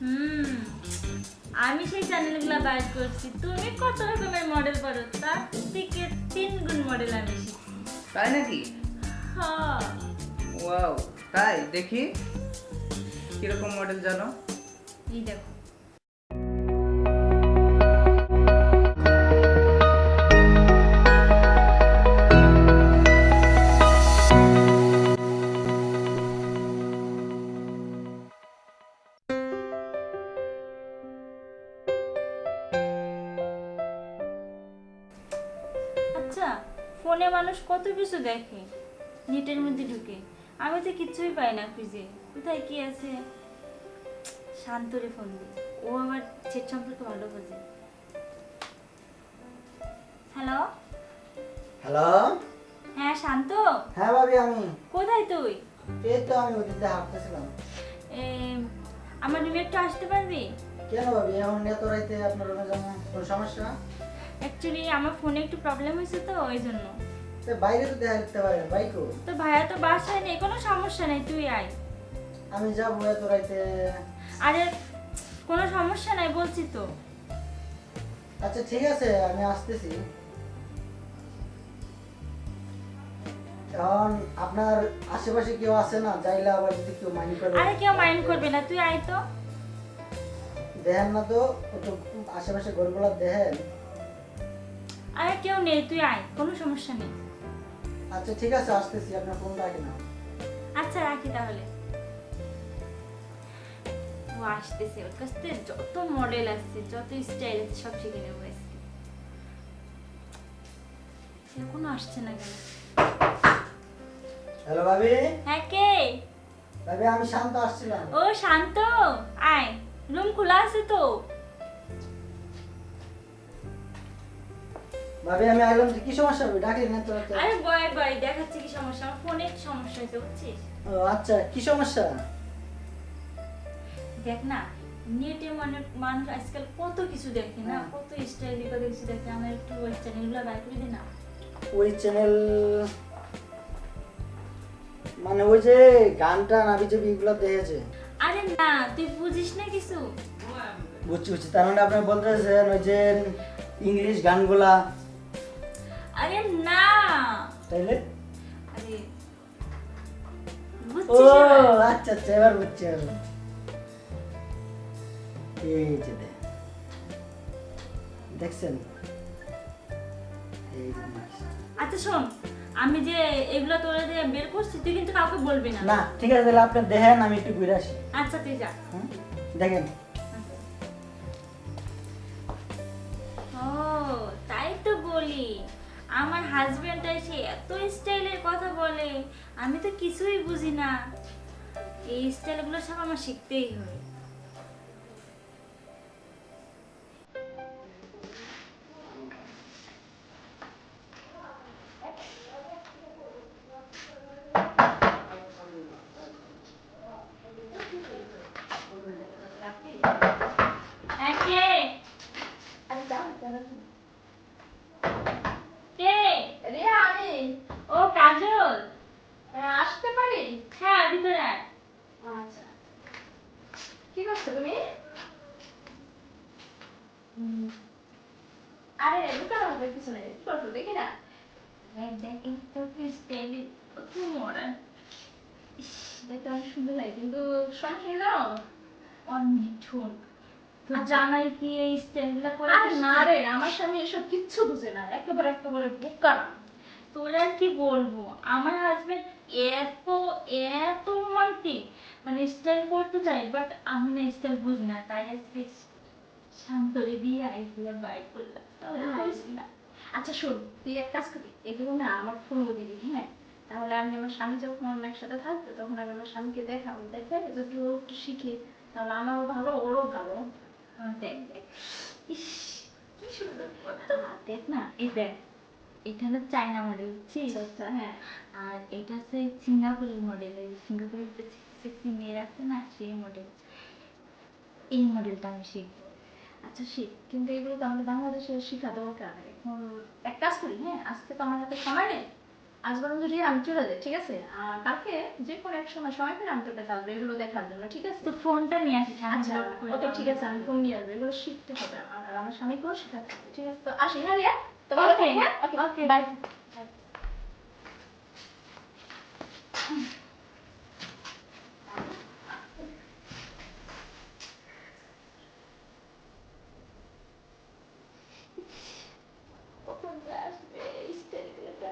হুম। আমি সেই চ্যানেলগুলো বাইর করছি। তুমি কত রকমের মডেল পারো? তার থেকে তিন গুণ মডেল আমি শিখছি। তাই নাকি? হ্যাঁ। ওয়াও তাই? দেখি। কীরকম মডেল জানো? এই দেখো। ফোনে মানুষ কত কিছু দেখে নেটের মধ্যে ঢুকে। আমি তো কিচ্ছুই পাই না খুঁজে। কোথায় কি আছে? শান্তরে ফোন দিই ও আমার ছেট সম্পর্কে ভালো বোঝে। হ্যালো হ্যালো হ্যাঁ শান্ত? হ্যাঁ ভাবি আমি। কোথায় তুই? এই তো আমি ওদিকে হাঁটতেছিলাম। এ, আমার রুমে একটু আসতে পারবি? কেন ভাবি? এখন এত রাইতে আপনার রুমে যাব কোনো সমস্যা? অ্যাকচুয়ালি আমার ফোনে একটু প্রবলেম হয়েছে তো ওই জন্য। তো বাইরে তো দেখা দিতে পারেন বাইকও তো ভাইয়া তো বাসায় নেই কোনো সমস্যা নেই তুই আয়। আমি যাব এত রাইতে। আরে কোনো সমস্যা নাই বলছি তো। আচ্ছা ঠিক আছে আমি আসতেছি। এখন আপনার আশেপাশে কেউ আছে না? চাইলে আবার যদি কেউ মাইন্ড করে। আরে কেউ মাইন্ড করবে না তুই আয় তো। দেখেন না তো আশেপাশে ঘরগুলো দেখেন। আরে কেউ নেই তুই আয় কোনো সমস্যা নেই। আচ্ছা ঠিক আছে আসতেছি আপনার ফোন রাখেন না। আচ্ছা রাখি তাহলে। ও আসতেছে ওর কাছ থেকে যত মডেল আছে যত স্টাইল আছে সব শিখে নেব আজকে। এখনও আসছে না কেন? হ্যালো ভাবি? হ্যাঁ কে? ভাবি আমি শান্ত আসছিলাম। ও শান্ত? আয় রুম খোলা আছে তো। ভাবি আমি আইলাম কি সমস্যা হবে? ডাকলেন না তো আরে বয় বয় দেখাচ্ছে কি সমস্যা? আমার ফোনে সমস্যা হয়েছে বুঝছিস? ও আচ্ছা কি সমস্যা? দেখ না নেটে মানে মানুষ আজকাল কত কিছু দেখে না হ্যাঁ। কত স্টাইল কত কিছু দেখে আমার একটু ওই চ্যানেলগুলো বাই করে দে না। ওই চ্যানেল মানে ওই যে গানটা এগুলো দেখেছে। আরে না তুই বুঝিস না কিছু? বুঝছি বুঝছি। তার মানে আপনি বলতেছেন ওই যে ইংলিশ গানগুলা আরে না। তাইলে? আরে ও আচ্ছা আচ্ছা এবার বুঝছি এবার এই যে দেখছেন? এই আচ্ছা শোন আমি যে এগুলো তোরা যে বের করছি তুই কিন্তু কাউকে বলবি না। না ঠিক আছে তাহলে আপনি দেখেন আমি একটু ঘুরে আসি। আচ্ছা তুই যা? দেখেন। ও তাই তো বলি। আমার হাজবেন্ড সে এত স্টাইলের কথা বলে আমি তো কিছুই বুঝি না। এই স্টাইলগুলো সব আমার শিখতেই হ্যাঁ, কে? কে? রিয়া আমি ও কাজল আহ, আসতে পারি হ্যাঁ ভিতরে আয়। আচ্ছা কি করছ তুমি? আরে দোকান আমাদের পিছনে কি করছ? দেখি না। দেখ, দেখ, এই তো কত modern। ইস, দেখতে অনেক সুন্দর লাগে। কিন্তু সমস্যা জানো অনেক ঠোঁট। জামাই কি এই স্টাইলগুলো করে আরে না রে আমার স্বামী এসব কিচ্ছু বুঝে না। একেবারে একেবারে বোকা। না তোর আর কি বলব? আমার হাজবেন্ড এত এত রোমান্টিক মানে স্টাইল করতে চাই বাট আমি না স্টাইল বুঝি না তাই আজকে শান্তরে দিয়ে আইগুলো বাই করলাম। না। আচ্ছা শোন তুই এক কাজ করবি এগুলো না আমার ফোন দিবি হ্যাঁ? তাহলে আমি আমার স্বামী যখন আমার একসাথে থাকবে তখন আমি আমার স্বামীকে দেখাবো। দেখে যদি ও একটু শিখে তাহলে আমারও ভালো ওরও ভালো। দেখ দেখ। ইস কি সুন্দর দেখ না এই দেখ এটা হলো চায়না মডেল বুঝছিস আচ্ছা আচ্ছা। হ্যাঁ আর এটা হচ্ছে সিঙ্গাপুরের মডেল সিঙ্গাপুরের যে সেক্সি মেয়ের আছে না সেই মডেল এই মডেলটা আমি শিখব আচ্ছা শিখ। কিন্তু এগুলো তো আমাদের বাংলাদেশে শেখা দরকার। এখন এক কাজ করি হ্যাঁ আজকে তো আমার হাতে সময় নেই। আজ বরং যদি আমি চলে যাই ঠিক আছে? আর কালকে যে কোনো এক সময় সময় পেলে আমি তোকে আসব এগুলো দেখার জন্য ঠিক আছে? তো ফোনটা নিয়ে আসিস আচ্ছা ওকে ঠিক আছে আমি ফোন নিয়ে আসব। এগুলো শিখতে হবে আমার আর আমার স্বামীকেও শেখাতে ঠিক আছে? তো আসি হ্যাঁ রিয়া তো ভালো Okay, থাকি, হ্যাঁ ওকে okay. বাই কখন যে আসবে স্টাইলটা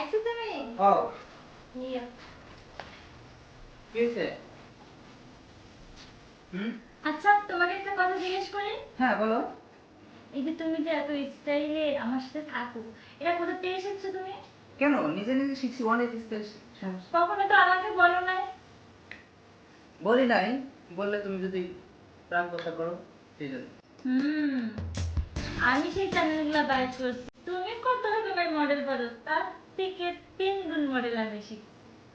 ও আইছো তুমি ও নিয়ে কি হুম আচ্ছা তোমাকে একটা কথা জিজ্ঞেস করি? হ্যাঁ বলো। এই যে তুমি যে এত স্টাইলে আমার সাথে থাকো এটা কোথা থেকে শিখছো তুমি? কেন? নিজে নিজে শিখছি অনেক স্টাইল কখনো তো আমাকে বলো নাই। বলি নাই বললে তুমি যদি রাগ কথা করো সেই জন্য। হুম আমি সেই চ্যানেলগুলো বাই করছি। তুমি কত রকমের মডেল পারো তার?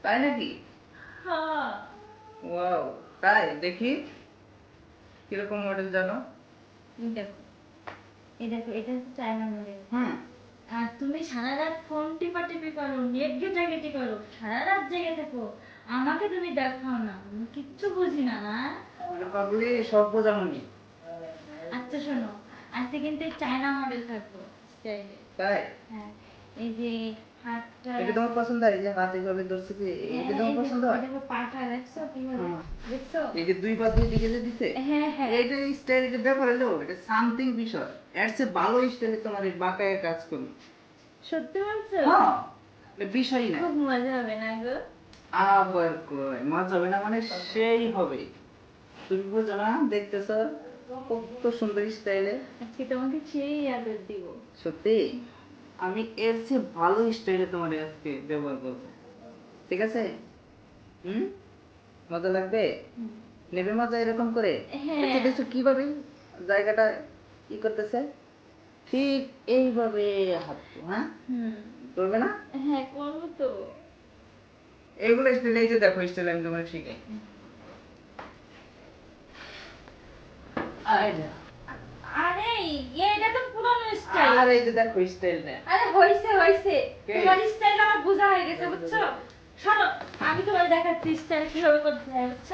তাই নাকি? হ্যাঁ। ওয়াও তাই? দেখি। কীরকম মডেল জানো? দেখো। এই দেখো এটা হচ্ছে চায়না মডেল হুম। আর তুমি সারা রাত ফোন করো নেট ঘেটাঘেটি করো সারা রাত জেগে থাকো। আমাকে তুমি দেখাও না আমি কিচ্ছু বুঝি না না? মানে পাগলি সব বোঝামনি। আচ্ছা শোনো। আজকে কিন্তু চায়না মডেল থাকব স্টাইলে তাই? হ্যাঁ এই যে এটা তোমার পছন্দ হয়? যে হাত এইভাবে ধরছে কি? এটা তোমার পছন্দ হয়? দেখো পাটা দেখছ? কীভাবে দেখছ? এই যে দুই পা দুই দিকে যে দিছে হ্যাঁ হ্যাঁ। এটা স্টাইল এটা ব্যাপার হলো এটা সামথিং বিষয়। এর চেয়ে ভালো স্টাইলে তোমার এই বাঁকায় কাজ করবে। সত্যি বলছো? হ্যাঁ। এটা বিষয়ই না। খুব মজা হবে না গো? আবার কই মজা হবে না মানে সেই হবে। তুমি বুঝো না? দেখতেছ? কত সুন্দর স্টাইলে আজকে তোমাকে সেই আদর দিব। সত্যি? আমি এর চেয়ে ভালো স্টাইলে তোমার আজকে ব্যবহার করব। ঠিক আছে? হুম? মজা লাগবে? নেবে মজা এরকম করে? হ্যাঁ। দেখছ, কীভাবে জায়গাটা ই করতেছে? ঠিক এইভাবে হাত হ্যাঁ? করবে না? হ্যাঁ করব তো। এইগুলো স্টাইল এই যে দেখো স্টাইল আমি তোমার শিখাই। আরে আরে এটা তো পুরনো স্টাইল আর এই যে দেখো আরে হইছে হইছে? তোমার স্টাইল আমার বোঝা হয়ে গেছে বুঝছ? শোনো আমি তোমার দেখাচ্ছি স্টাইল কীভাবে করতে হয় বুঝছ?